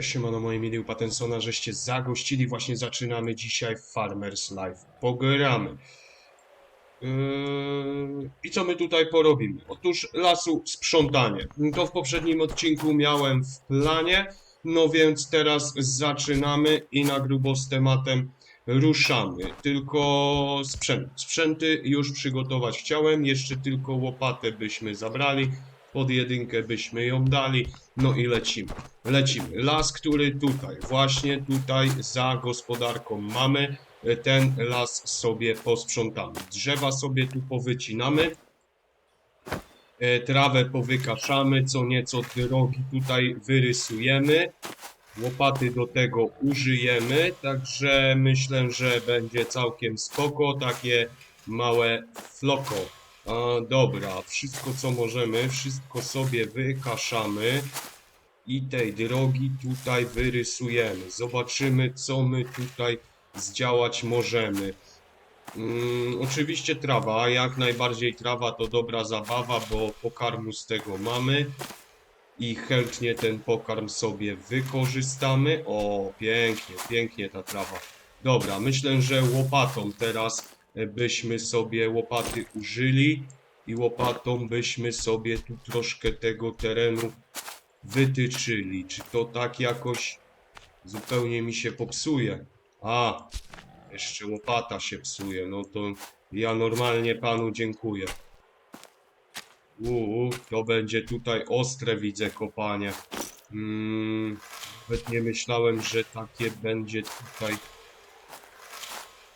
Siemano moi mili u Patensona, żeście zagościli, właśnie zaczynamy dzisiaj Farmers Life. Pogramy. Yy, I co my tutaj porobimy? Otóż lasu sprzątanie. To w poprzednim odcinku miałem w planie, no więc teraz zaczynamy i na grubo z tematem ruszamy. Tylko sprzęt. Sprzęty już przygotować chciałem, jeszcze tylko łopatę byśmy zabrali, pod jedynkę byśmy ją dali, no i lecimy. Lecimy. Las, który tutaj, właśnie tutaj za gospodarką mamy, ten las sobie posprzątamy. Drzewa sobie tu powycinamy. E, Trawę powykaszamy, co nieco drogi tutaj wyrysujemy. Łopaty do tego użyjemy, także myślę, że będzie całkiem spoko, takie małe floko. A, dobra, wszystko co możemy, wszystko sobie wykaszamy i tej drogi tutaj wyrysujemy. Zobaczymy, co my tutaj zdziałać możemy. Mm, oczywiście trawa, jak najbardziej trawa to dobra zabawa, bo pokarmu z tego mamy i chętnie ten pokarm sobie wykorzystamy. O, pięknie, pięknie ta trawa. Dobra, myślę, że łopatą teraz byśmy sobie łopaty użyli i łopatą byśmy sobie tu troszkę tego terenu wytyczyli. Czy to tak jakoś zupełnie mi się popsuje? A, jeszcze łopata się psuje. No to ja normalnie panu dziękuję. Uuu, to będzie tutaj ostre, widzę kopanie. Mm, nawet nie myślałem, że takie będzie tutaj.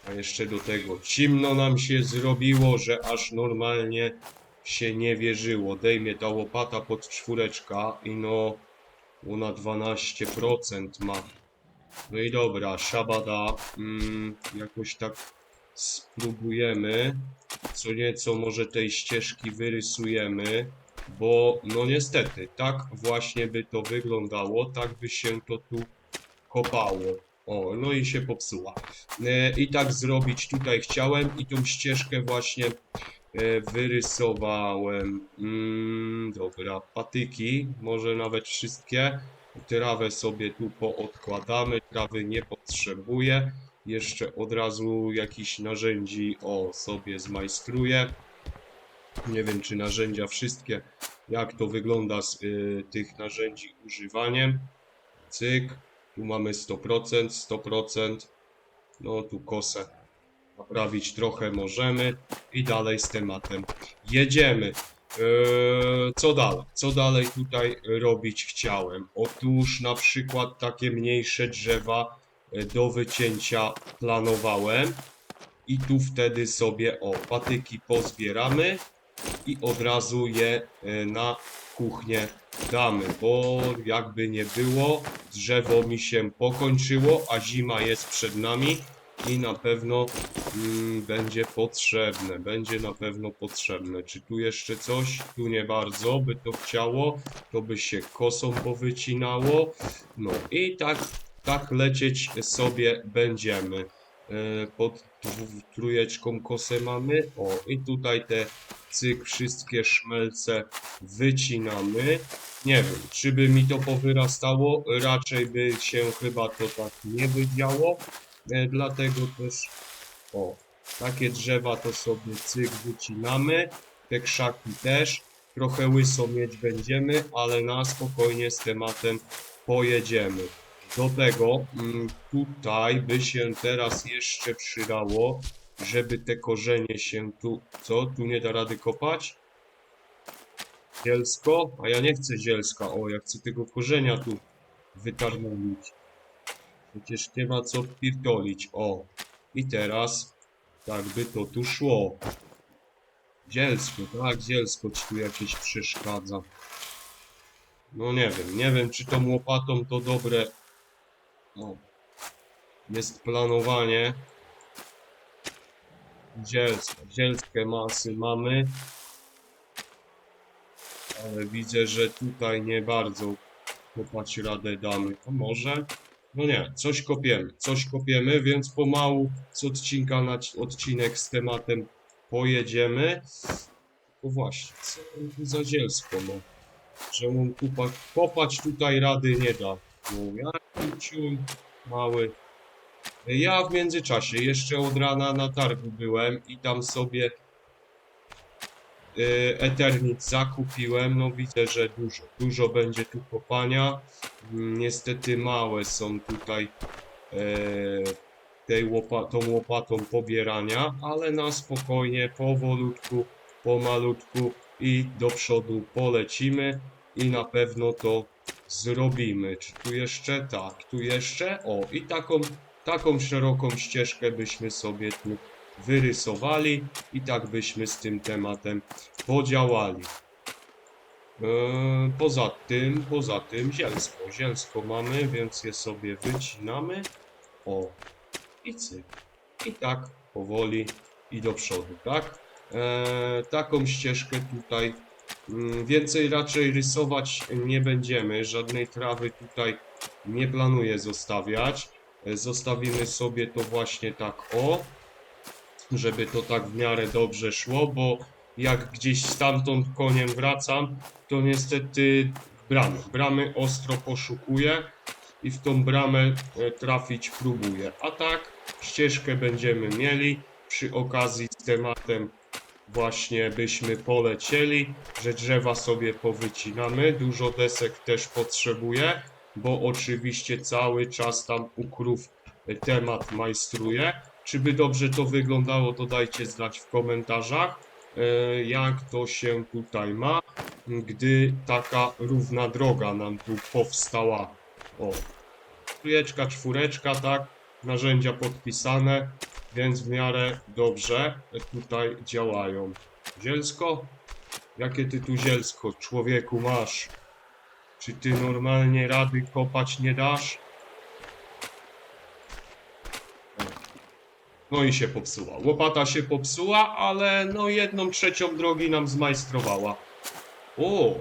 A jeszcze do tego zimno nam się zrobiło, że aż normalnie się nie wierzyło. Dejmie ta łopata pod czwóreczka i no ona 12% ma. No i dobra, szabada, mm, jakoś tak spróbujemy. Co nieco może tej ścieżki wyrysujemy, bo no niestety, tak właśnie by to wyglądało, tak by się to tu kopało. O, no i się popsuła. E, I tak zrobić tutaj chciałem i tą ścieżkę właśnie e, wyrysowałem. Mm, dobra, patyki, może nawet wszystkie. Trawę sobie tu poodkładamy, trawy nie potrzebuję. Jeszcze od razu jakiś narzędzi, o, sobie zmajstruję. Nie wiem, czy narzędzia wszystkie, jak to wygląda z y, tych narzędzi używaniem. Cyk, tu mamy 100%, 100%. No, tu kosę naprawić trochę możemy i dalej z tematem jedziemy. Eee, co dalej? Co dalej tutaj robić chciałem? Otóż na przykład takie mniejsze drzewa e, do wycięcia planowałem i tu wtedy sobie o patyki pozbieramy i od razu je e, na kuchnię damy, bo jakby nie było, drzewo mi się pokończyło, a zima jest przed nami i na pewno mm, będzie potrzebne, będzie na pewno potrzebne. Czy tu jeszcze coś? Tu nie bardzo by to chciało, to by się kosą powycinało. No i tak, tak lecieć sobie będziemy. E, Pod trójeczką kosę mamy. O, i tutaj te cyk, wszystkie szmelce wycinamy. Nie wiem, czy by mi to powyrastało, raczej by się chyba to tak nie wydziało. E, Dlatego też, o, takie drzewa to sobie cyk wycinamy, te krzaki też, trochę łyso mieć będziemy, ale na spokojnie z tematem pojedziemy. Do tego mm, tutaj by się teraz jeszcze przydało, żeby te korzenie się tu, co, tu nie da rady kopać? Zielsko? A ja nie chcę zielska, o, ja chcę tego korzenia tu wytarmonić. Przecież nie ma co pierdolić. O. I teraz tak by to tu szło. Zielsko, tak, zielsko ci tu jakieś przeszkadza. No nie wiem, nie wiem czy tą łopatą to dobre. O. Jest planowanie. Zielsko, zielskie masy mamy. Ale widzę, że tutaj nie bardzo kopać radę damy. To może? No nie, coś kopiemy, coś kopiemy, więc pomału z odcinka na ci- odcinek z tematem pojedziemy. O właśnie, co to za zielsko, no. Że kupa, kopać tutaj rady nie da. No, jaki ciul mały. Ja w międzyczasie jeszcze od rana na targu byłem i tam sobie y, Eternit zakupiłem. No widzę, że dużo, dużo będzie tu kopania. Mm, Niestety małe są tutaj e, tej łopa tą łopatą pobierania, ale na spokojnie, powolutku, pomalutku i do przodu polecimy i na pewno to zrobimy. Czy tu jeszcze? Tak, tu jeszcze. O, i taką, taką szeroką ścieżkę byśmy sobie tu wyrysowali i tak byśmy z tym tematem podziałali. Eee, Poza tym, poza tym zielsko. Zielsko mamy, więc je sobie wycinamy. O, i cyk. I tak powoli i do przodu, tak? Eee, taką ścieżkę tutaj mm, więcej raczej rysować nie będziemy. Żadnej trawy tutaj nie planuję zostawiać. Zostawimy sobie to właśnie tak o, żeby to tak w miarę dobrze szło, bo jak gdzieś stamtąd koniem wracam, to niestety bramy. Bramy ostro poszukuję i w tą bramę e, trafić próbuję. A tak ścieżkę będziemy mieli. Przy okazji z tematem właśnie byśmy polecieli, że drzewa sobie powycinamy. Dużo desek też potrzebuję, bo oczywiście cały czas tam u krów e, temat majstruje. Czy by dobrze to wyglądało, to dajcie znać w komentarzach, e, jak to się tutaj ma, gdy taka równa droga nam tu powstała. O, trójeczka, czwóreczka, tak, narzędzia podpisane, więc w miarę dobrze tutaj działają. Zielsko? Jakie ty tu zielsko, człowieku, masz? Czy ty normalnie rady kopać nie dasz? No i się popsuła. Łopata się popsuła, ale no jedną trzecią drogi nam zmajstrowała. O!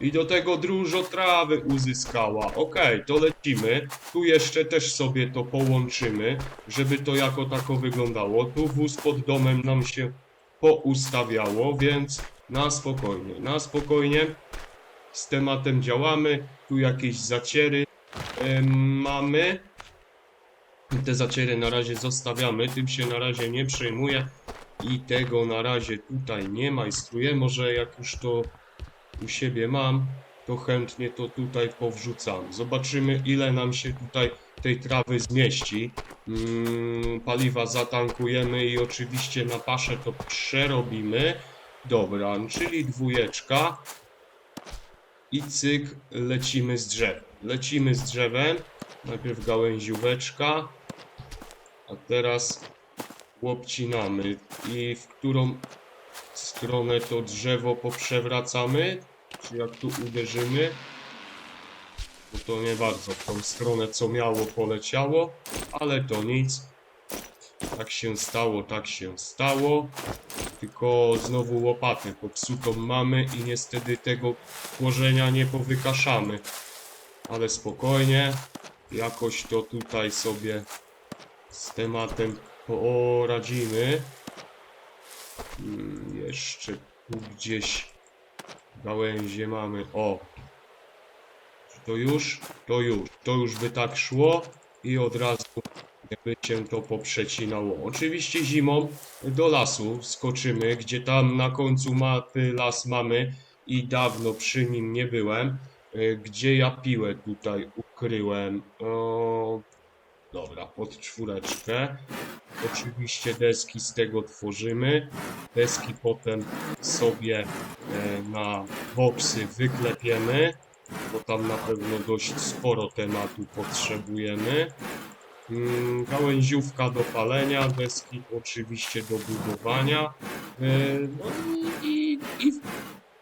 I do tego dużo trawy uzyskała. Okej, to lecimy. Tu jeszcze też sobie to połączymy, żeby to jako tako wyglądało. Tu wóz pod domem nam się poustawiało, więc na spokojnie, na spokojnie. Z tematem działamy. Tu jakieś zaciery em, mamy. Te zaciery na razie zostawiamy, tym się na razie nie przejmuję i tego na razie tutaj nie majstruję. Może jak już to u siebie mam, to chętnie to tutaj powrzucam. Zobaczymy ile nam się tutaj tej trawy zmieści. Mm, paliwa zatankujemy i oczywiście na paszę to przerobimy. Dobra, czyli dwójeczka. I cyk, lecimy z drzewem. Lecimy z drzewem. Najpierw gałęzióweczka. A teraz łopcinamy. I w którą stronę to drzewo poprzewracamy? Czy jak tu uderzymy? Bo to nie bardzo w tą stronę, co miało, poleciało. Ale to nic. Tak się stało, tak się stało. Tylko znowu łopatę popsutą mamy i niestety tego tworzenia nie powykaszamy. Ale spokojnie. Jakoś to tutaj sobie z tematem poradzimy. Mm, Jeszcze tu gdzieś gałęzie mamy. O! To już? To już. To już by tak szło i od razu by się to poprzecinało. Oczywiście zimą do lasu skoczymy, gdzie tam na końcu mapy las mamy i dawno przy nim nie byłem. E, Gdzie ja piłę tutaj ukryłem? O, dobra, pod czwóreczkę. Oczywiście deski z tego tworzymy. Deski potem sobie e, na boksy wyklepiemy, bo tam na pewno dość sporo tematu potrzebujemy. Mm, Gałęziówka do palenia, deski oczywiście do budowania. E, No i, i,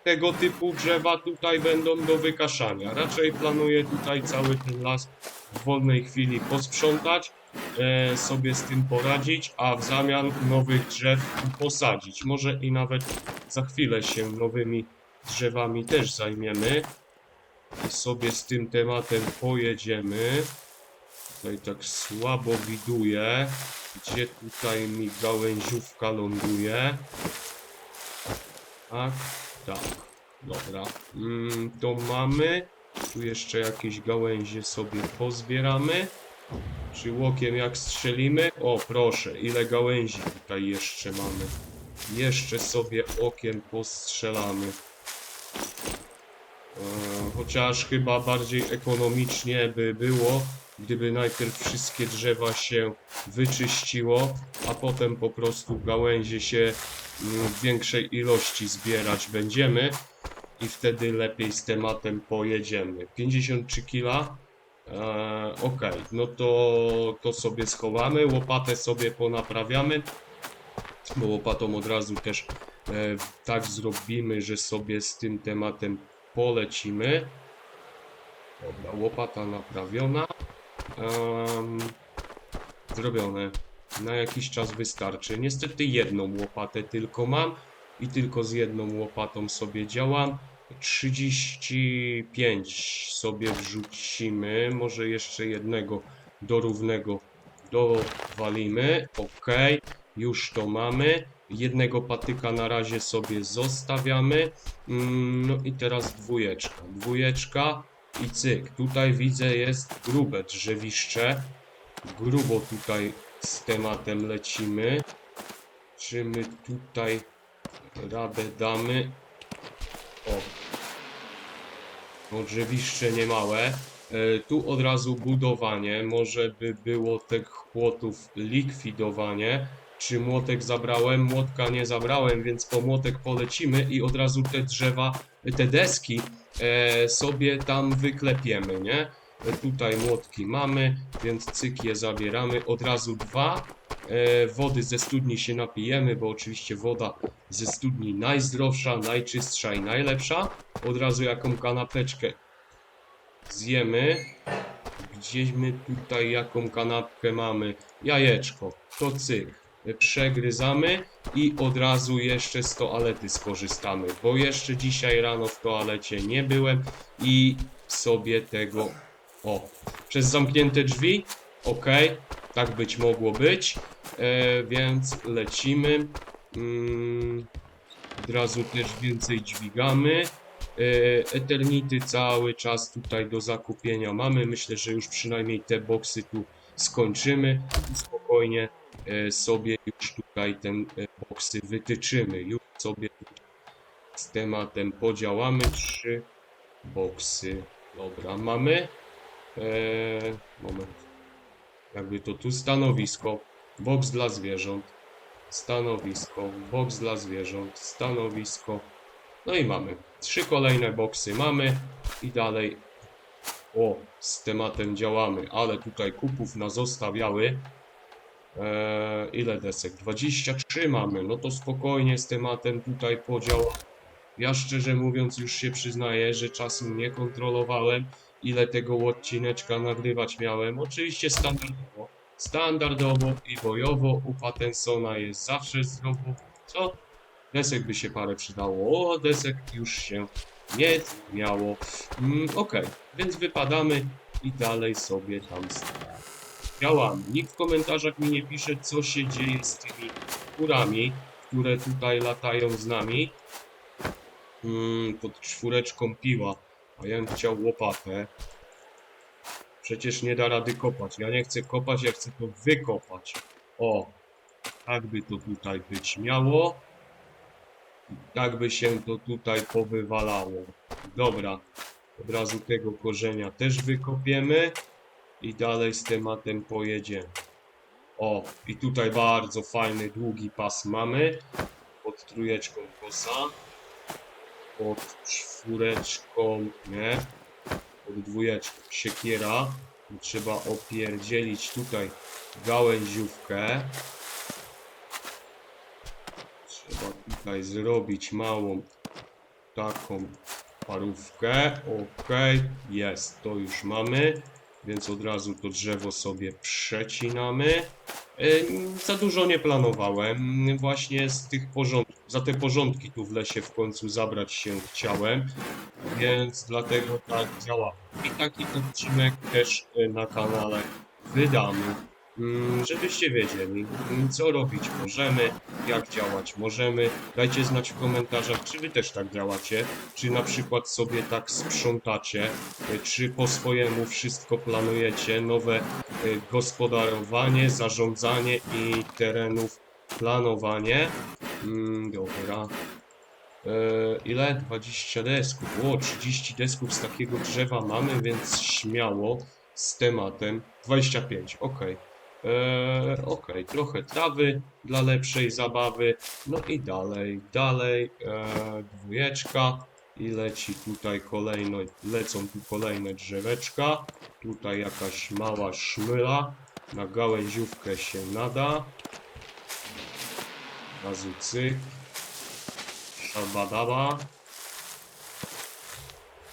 tego typu drzewa tutaj będą do wykaszania. Raczej planuję tutaj cały ten las w wolnej chwili posprzątać, e, sobie z tym poradzić, a w zamian nowych drzew posadzić. Może i nawet za chwilę się nowymi drzewami też zajmiemy. Sobie z tym tematem pojedziemy. Tutaj tak słabo widuję, gdzie tutaj mi gałęziówka ląduje. Tak, tak. Dobra. Mm, to mamy. Tu jeszcze jakieś gałęzie sobie pozbieramy. Czy łokiem jak strzelimy? O, proszę, ile gałęzi tutaj jeszcze mamy. Jeszcze sobie okiem postrzelamy. E, Chociaż chyba bardziej ekonomicznie by było, gdyby najpierw wszystkie drzewa się wyczyściło, a potem po prostu gałęzie się mm, w większej ilości zbierać będziemy i wtedy lepiej z tematem pojedziemy. 53 kila. Eee, ok, no to, to sobie schowamy, łopatę sobie ponaprawiamy, bo łopatą od razu też e, tak zrobimy, że sobie z tym tematem polecimy. Dobra, łopata naprawiona. Em, zrobione. Na jakiś czas wystarczy. Niestety jedną łopatę tylko mam i tylko z jedną łopatą sobie działam. 35 sobie wrzucimy. Może jeszcze jednego do równego dowalimy. Ok, już to mamy. Jednego patyka na razie sobie zostawiamy. Mm, No i teraz dwójeczka. Dwójeczka i cyk. Tutaj widzę jest grube drzewiszcze. Grubo tutaj z tematem lecimy. Czy my tutaj radę damy? O. No drzewiszcze niemałe. E, tu od razu budowanie. Może by było tych płotów likwidowanie. Czy młotek zabrałem? Młotka nie zabrałem, więc po młotek polecimy i od razu te drzewa, te deski e, sobie tam wyklepiemy, nie? E, tutaj młotki mamy, więc cyk je zabieramy. Od razu dwa. E, wody ze studni się napijemy, bo oczywiście woda ze studni najzdrowsza, najczystsza i najlepsza. Od razu jaką kanapeczkę zjemy. Gdzieś my tutaj jaką kanapkę mamy? Jajeczko. To cyk. Przegryzamy i od razu jeszcze z toalety skorzystamy, bo jeszcze dzisiaj rano w toalecie nie byłem i sobie tego... O, przez zamknięte drzwi? Ok, tak być mogło być, e, więc lecimy. Mm, od razu też więcej dźwigamy. E, Eternity cały czas tutaj do zakupienia mamy. Myślę, że już przynajmniej te boksy tu skończymy i spokojnie sobie już tutaj ten e, boksy wytyczymy. Już sobie z tematem podziałamy. Trzy boksy. Dobra, mamy. E, moment. Jakby to tu stanowisko. Boks dla zwierząt. Stanowisko. Boks dla zwierząt. Stanowisko. No i mamy. Trzy kolejne boksy mamy i dalej o, z tematem działamy, ale tutaj kupów nas zostawiały. Eee, ile desek? 23 mamy, no to spokojnie z tematem tutaj podział. Ja szczerze mówiąc już się przyznaję, że czasu nie kontrolowałem, ile tego odcineczka nagrywać miałem. Oczywiście standardowo, standardowo i bojowo u Pattensona jest zawsze zdrowo. Co? Desek by się parę przydało. O, desek już się nie miało. Mm, Okej, więc wypadamy i dalej sobie tam działamy. Nikt w komentarzach mi nie pisze, co się dzieje z tymi kurami, które tutaj latają z nami. Mm, pod czwóreczką piła, a ja bym chciał łopatę. Przecież nie da rady kopać. Ja nie chcę kopać, ja chcę to wykopać. O, tak by to tutaj być miało. Tak by się to tutaj powywalało. Dobra. Od razu tego korzenia też wykopiemy. I dalej z tematem pojedziemy. O, i tutaj bardzo fajny, długi pas mamy. Pod trójeczką kosa. Pod czwóreczką, nie. Pod dwójeczką siekiera. Trzeba opierdzielić tutaj gałęziówkę. Trzeba tutaj zrobić małą taką parówkę. Ok, jest, to już mamy. Więc od razu to drzewo sobie przecinamy. Ym, Za dużo nie planowałem. Właśnie z tych porządków, za te porządki tu w lesie w końcu zabrać się chciałem. Więc dlatego tak działa. I taki odcinek też y, na kanale wydamy. Mm, żebyście wiedzieli, mm, co robić możemy, jak działać możemy. Dajcie znać w komentarzach, czy wy też tak działacie, czy na przykład sobie tak sprzątacie, y, czy po swojemu wszystko planujecie, nowe y, gospodarowanie, zarządzanie i terenów planowanie. Mm, dobra. E, ile? 20 desków. O, 30 desków z takiego drzewa mamy, więc śmiało z tematem. 25, ok. E, ok, trochę trawy dla lepszej zabawy. No i dalej, dalej. E, dwójeczka. I leci tutaj kolejno, lecą tu kolejne drzeweczka. Tutaj jakaś mała szmyla. Na gałęziówkę się nada. Razu cyk. Szabadaba.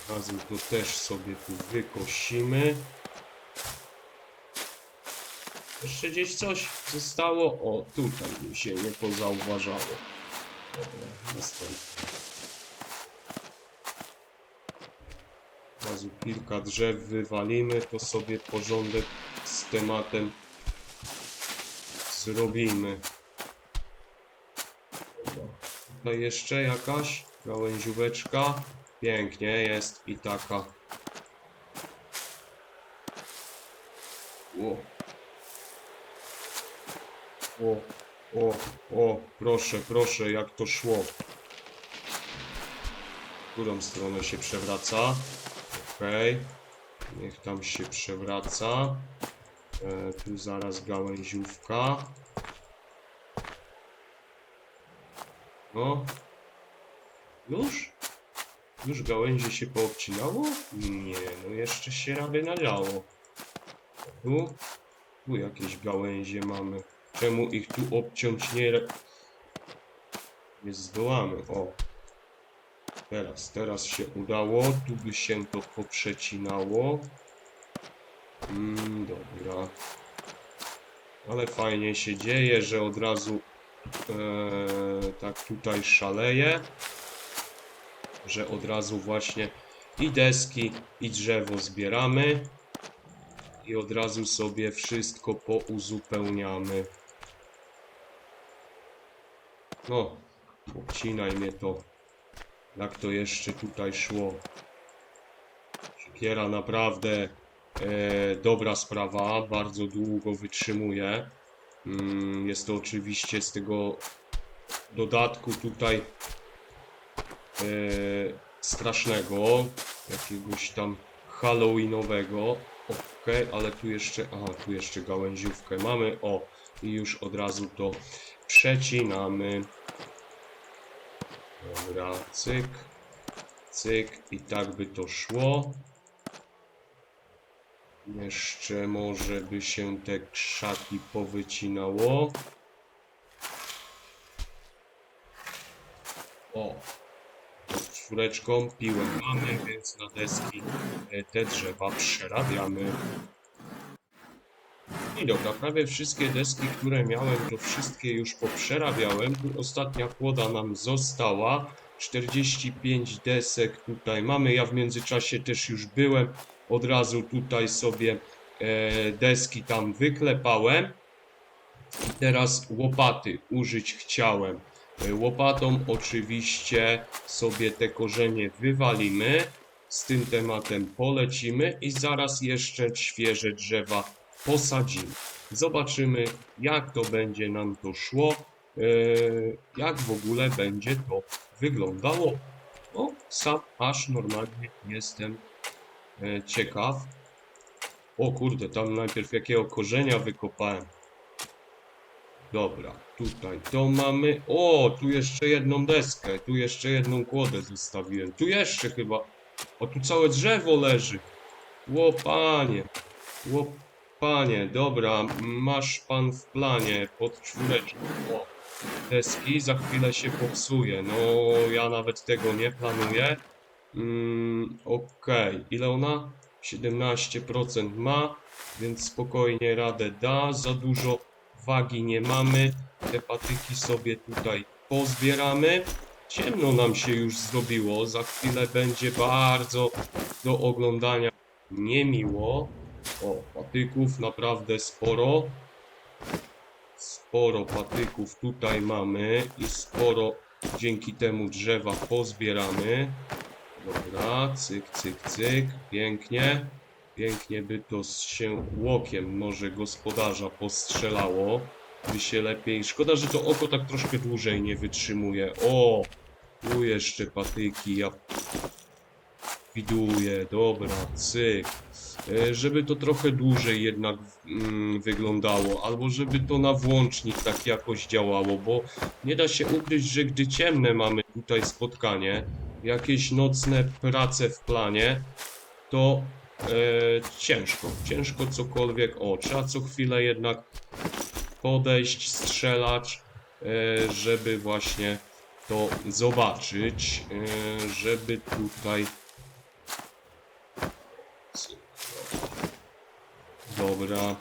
Razem to też sobie tu wykosimy. Jeszcze gdzieś coś zostało? O, tutaj mi się nie pozauważało. Dobra, następny. Razu kilka drzew wywalimy, to sobie porządek z tematem zrobimy. Dobra. Tutaj jeszcze jakaś gałęzióweczka. Pięknie jest i taka. O. O, o, o, proszę, proszę, jak to szło. W którą stronę się przewraca? Okej. Niech tam się przewraca. E, tu zaraz gałęziówka. No. Już? Już gałęzie się poobcinało? Nie, no jeszcze się rady nadziało. Tu? Tu jakieś gałęzie mamy. Czemu ich tu obciąć nie... Nie zdołamy, o. Teraz, teraz się udało. Tu by się to poprzecinało. Mm, dobra. Ale fajnie się dzieje, że od razu Eee, tak tutaj szaleje, że od razu właśnie i deski, i drzewo zbieramy i od razu sobie wszystko pouzupełniamy. No, obcinaj mnie to. Jak to jeszcze tutaj szło. Siekiera naprawdę e, dobra sprawa, bardzo długo wytrzymuje. Mm, Jest to oczywiście z tego dodatku tutaj e, strasznego, jakiegoś tam halloweenowego. Ok, ale tu jeszcze, aha, tu jeszcze gałęziówkę mamy. O, i już od razu to przecinamy. Dobra, cyk, cyk i tak by to szło. Jeszcze może by się te krzaki powycinało. O! Z czwóreczką piłę mamy, więc na deski te drzewa przerabiamy. I dobra, prawie wszystkie deski, które miałem, to wszystkie już poprzerabiałem. Tu ostatnia kłoda nam została. 45 desek tutaj mamy. Ja w międzyczasie też już byłem. Od razu tutaj sobie e, deski tam wyklepałem. Teraz łopaty użyć chciałem. E, Łopatą oczywiście sobie te korzenie wywalimy. Z tym tematem polecimy i zaraz jeszcze świeże drzewa posadzimy. Zobaczymy, jak to będzie nam to szło, e, jak w ogóle będzie to wyglądało. O, sam aż normalnie jestem e, ciekaw. O kurde, tam najpierw jakiego korzenia wykopałem. Dobra, tutaj to mamy. O, tu jeszcze jedną deskę, tu jeszcze jedną kłodę zostawiłem. Tu jeszcze chyba. O, tu całe drzewo leży. Łopanie. Łopanie, dobra, masz pan w planie pod czwóreczką. O, deski za chwilę się popsuje. No, ja nawet tego nie planuję. Mm, Okej, ile ona? 17% ma, więc spokojnie radę da. Za dużo wagi nie mamy. Te patyki sobie tutaj pozbieramy. Ciemno nam się już zrobiło. Za chwilę będzie bardzo do oglądania niemiło. O, patyków naprawdę sporo. Sporo patyków tutaj mamy i sporo dzięki temu drzewa pozbieramy. Dobra, cyk, cyk, cyk, pięknie. Pięknie by to się łokiem może gospodarza postrzelało. By się lepiej. Szkoda, że to oko tak troszkę dłużej nie wytrzymuje. O! Tu jeszcze patyki, ja widuję, dobra, cyk. E, Żeby to trochę dłużej jednak mm, wyglądało, albo żeby to na włącznik tak jakoś działało, bo nie da się ukryć, że gdy ciemne mamy tutaj spotkanie, jakieś nocne prace w planie, to e, ciężko, ciężko cokolwiek, o, trzeba co chwilę jednak podejść, strzelać, e, żeby właśnie to zobaczyć, e, żeby tutaj Dobra.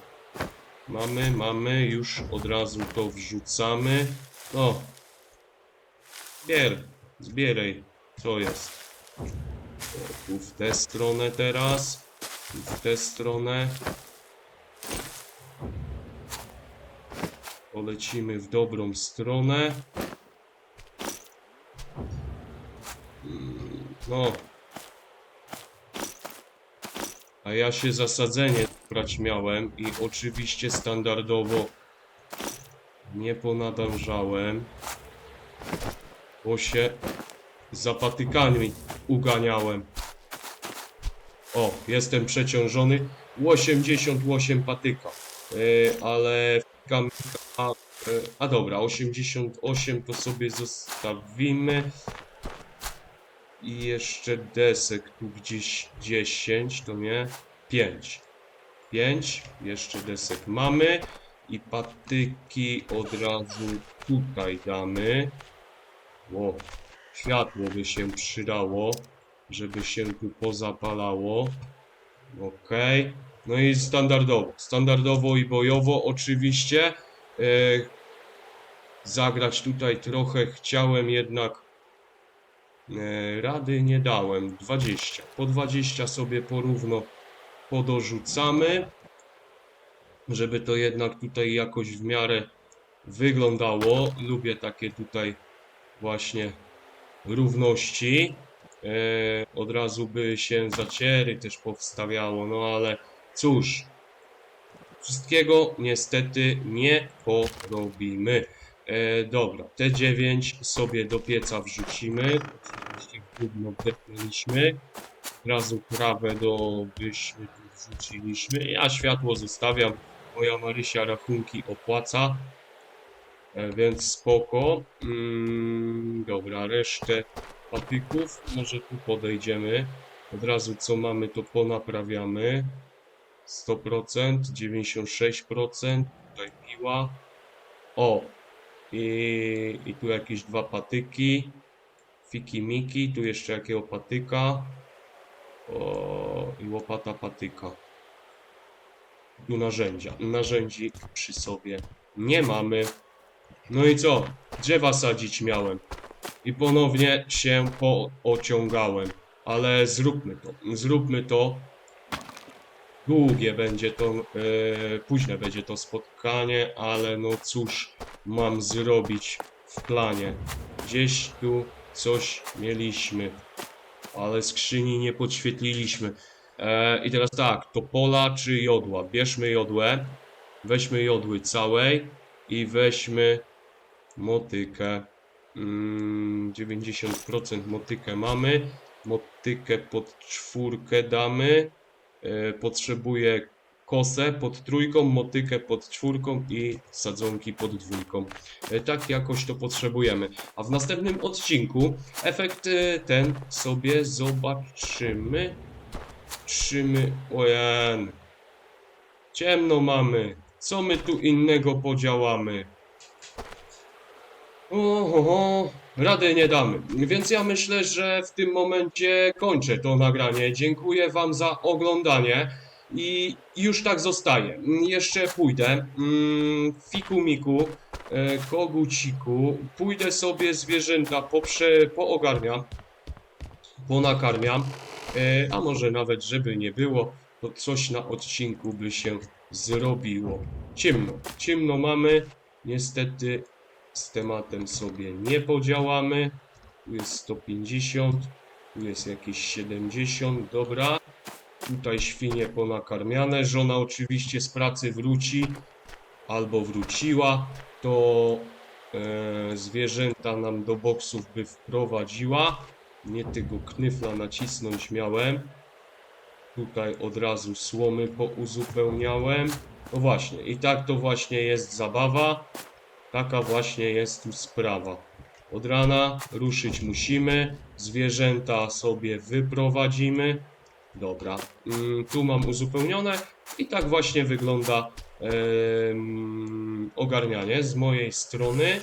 Mamy, mamy, już od razu to wrzucamy. No. Zbier, zbieraj. Co jest? O, tu w tę stronę teraz. Tu w tę stronę. Polecimy w dobrą stronę. Mm, No. A ja się zasadzenie brać miałem i oczywiście standardowo nie ponadążałem, bo się za patykami uganiałem. O, jestem przeciążony. 88 patyka, yy, ale kamika, yy, a dobra, 88 to sobie zostawimy. I jeszcze desek tu gdzieś 10, to nie? 5. 5, jeszcze desek mamy. I patyki od razu tutaj damy. O, światło by się przydało, żeby się tu pozapalało. Ok. No i standardowo. Standardowo i bojowo oczywiście. E, zagrać tutaj trochę chciałem jednak Rady nie dałem. 20. Po 20 sobie porówno podorzucamy. Żeby to jednak tutaj jakoś w miarę wyglądało. Lubię takie tutaj właśnie równości. E, od razu by się zaciery też powstawiało, no ale cóż. Wszystkiego niestety nie porobimy. E, dobra, te 9 sobie do pieca wrzucimy. Oczywiście gówno wdepnęliśmy. Od razu trawę do byśmy wrzuciliśmy. Ja światło zostawiam. Moja Marysia rachunki opłaca. E, więc spoko. Mm, dobra, resztę patyków może tu podejdziemy. Od razu co mamy to ponaprawiamy. 100%, 96%. Tutaj piła. O, i, I tu jakieś dwa patyki. Fiki miki. Tu jeszcze jakiego patyka. O, I łopata patyka. Tu narzędzia. Narzędzi przy sobie nie mamy. No i co? Drzewa sadzić miałem. I ponownie się poociągałem. Ale zróbmy to. Zróbmy to. Długie będzie to, e, późne będzie to spotkanie, ale no cóż mam zrobić w planie. Gdzieś tu coś mieliśmy, ale skrzyni nie podświetliliśmy. E, I teraz tak, to pola czy jodła? Bierzmy jodłę, weźmy jodły całej i weźmy motykę. Mm, 90% motykę mamy. Motykę pod czwórkę damy. E, potrzebuję kosę pod trójką, motykę pod czwórką i sadzonki pod dwójką. E, Tak jakoś to potrzebujemy. A w następnym odcinku efekt e, ten sobie zobaczymy. Trzymy. Ojen. Ciemno mamy. Co my tu innego podziałamy? Oho, rady nie damy. Więc ja myślę, że w tym momencie kończę to nagranie. Dziękuję Wam za oglądanie i już tak zostaje. Mm, Jeszcze pójdę. Mm, Fiku miku, e, koguciku. Pójdę sobie zwierzęta poprze, poogarniam, ponakarmiam. E, A może nawet, żeby nie było, to coś na odcinku by się zrobiło. ciemno. Ciemno mamy. Niestety z tematem sobie nie podziałamy. Tu jest 150, tu jest jakieś 70, dobra. Tutaj świnie ponakarmiane. Żona oczywiście z pracy wróci albo wróciła, to e, zwierzęta nam do boksów by wprowadziła. Nie tego knyfla nacisnąć miałem. Tutaj od razu słomy pouzupełniałem. No właśnie, i tak to właśnie jest zabawa. Taka właśnie jest tu sprawa. Od rana ruszyć musimy, zwierzęta sobie wyprowadzimy. Dobra, mm, tu mam uzupełnione i tak właśnie wygląda em, ogarnianie z mojej strony.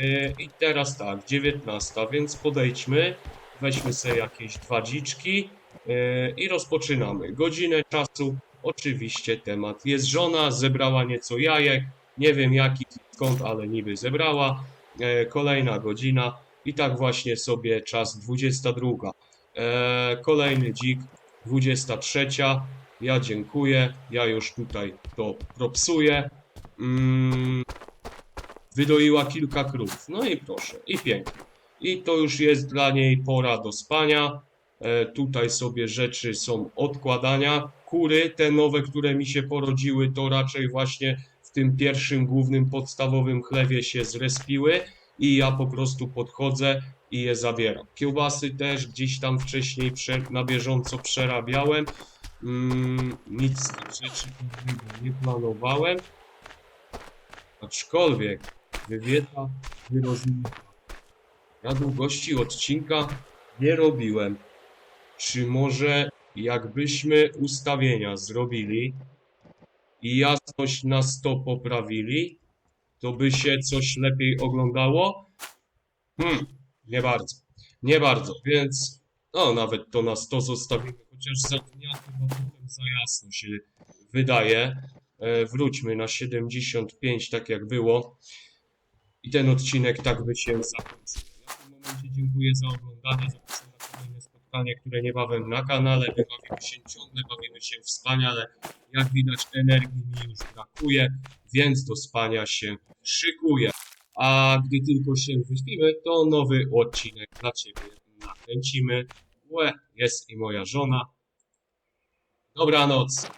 E, I teraz tak, 19, więc podejdźmy, weźmy sobie jakieś dwa dziczki e, i rozpoczynamy. Godzinę czasu, oczywiście temat jest żona, zebrała nieco jajek, nie wiem jaki, skąd, ale niby zebrała. E, Kolejna godzina i tak właśnie sobie czas 22. E, Kolejny dzik, 23. Ja dziękuję, ja już tutaj to propsuję. Mm, wydoiła kilka krów. No i proszę, i pięknie. I to już jest dla niej pora do spania. E, tutaj sobie rzeczy są odkładania. Kury, te nowe, które mi się porodziły, to raczej właśnie tym pierwszym głównym podstawowym chlewie się zrespiły i ja po prostu podchodzę i je zabieram. Kiełbasy też gdzieś tam wcześniej na bieżąco przerabiałem. Mm, nic z tych rzeczy nie planowałem. Aczkolwiek wywieta wyrozumiewa. Ja długości odcinka nie robiłem. Czy może jakbyśmy ustawienia zrobili i jasność na 100 poprawili, to by się coś lepiej oglądało? Hmm, nie bardzo. Nie bardzo, więc no nawet to na 100 zostawimy, chociaż za dnia chyba potem za jasno się wydaje. E, wróćmy na 75, tak jak było. I ten odcinek tak by się zakończył. Ja w tym momencie dziękuję za oglądanie. Kolejne spotkanie, które niebawem na kanale. My bawimy się ciągle, bawimy się wspaniale. Jak widać energii mi już brakuje, więc do spania się szykuję. A gdy tylko się wyśpimy, to nowy odcinek dla Ciebie nakręcimy. Łe, jest i moja żona. Dobranoc.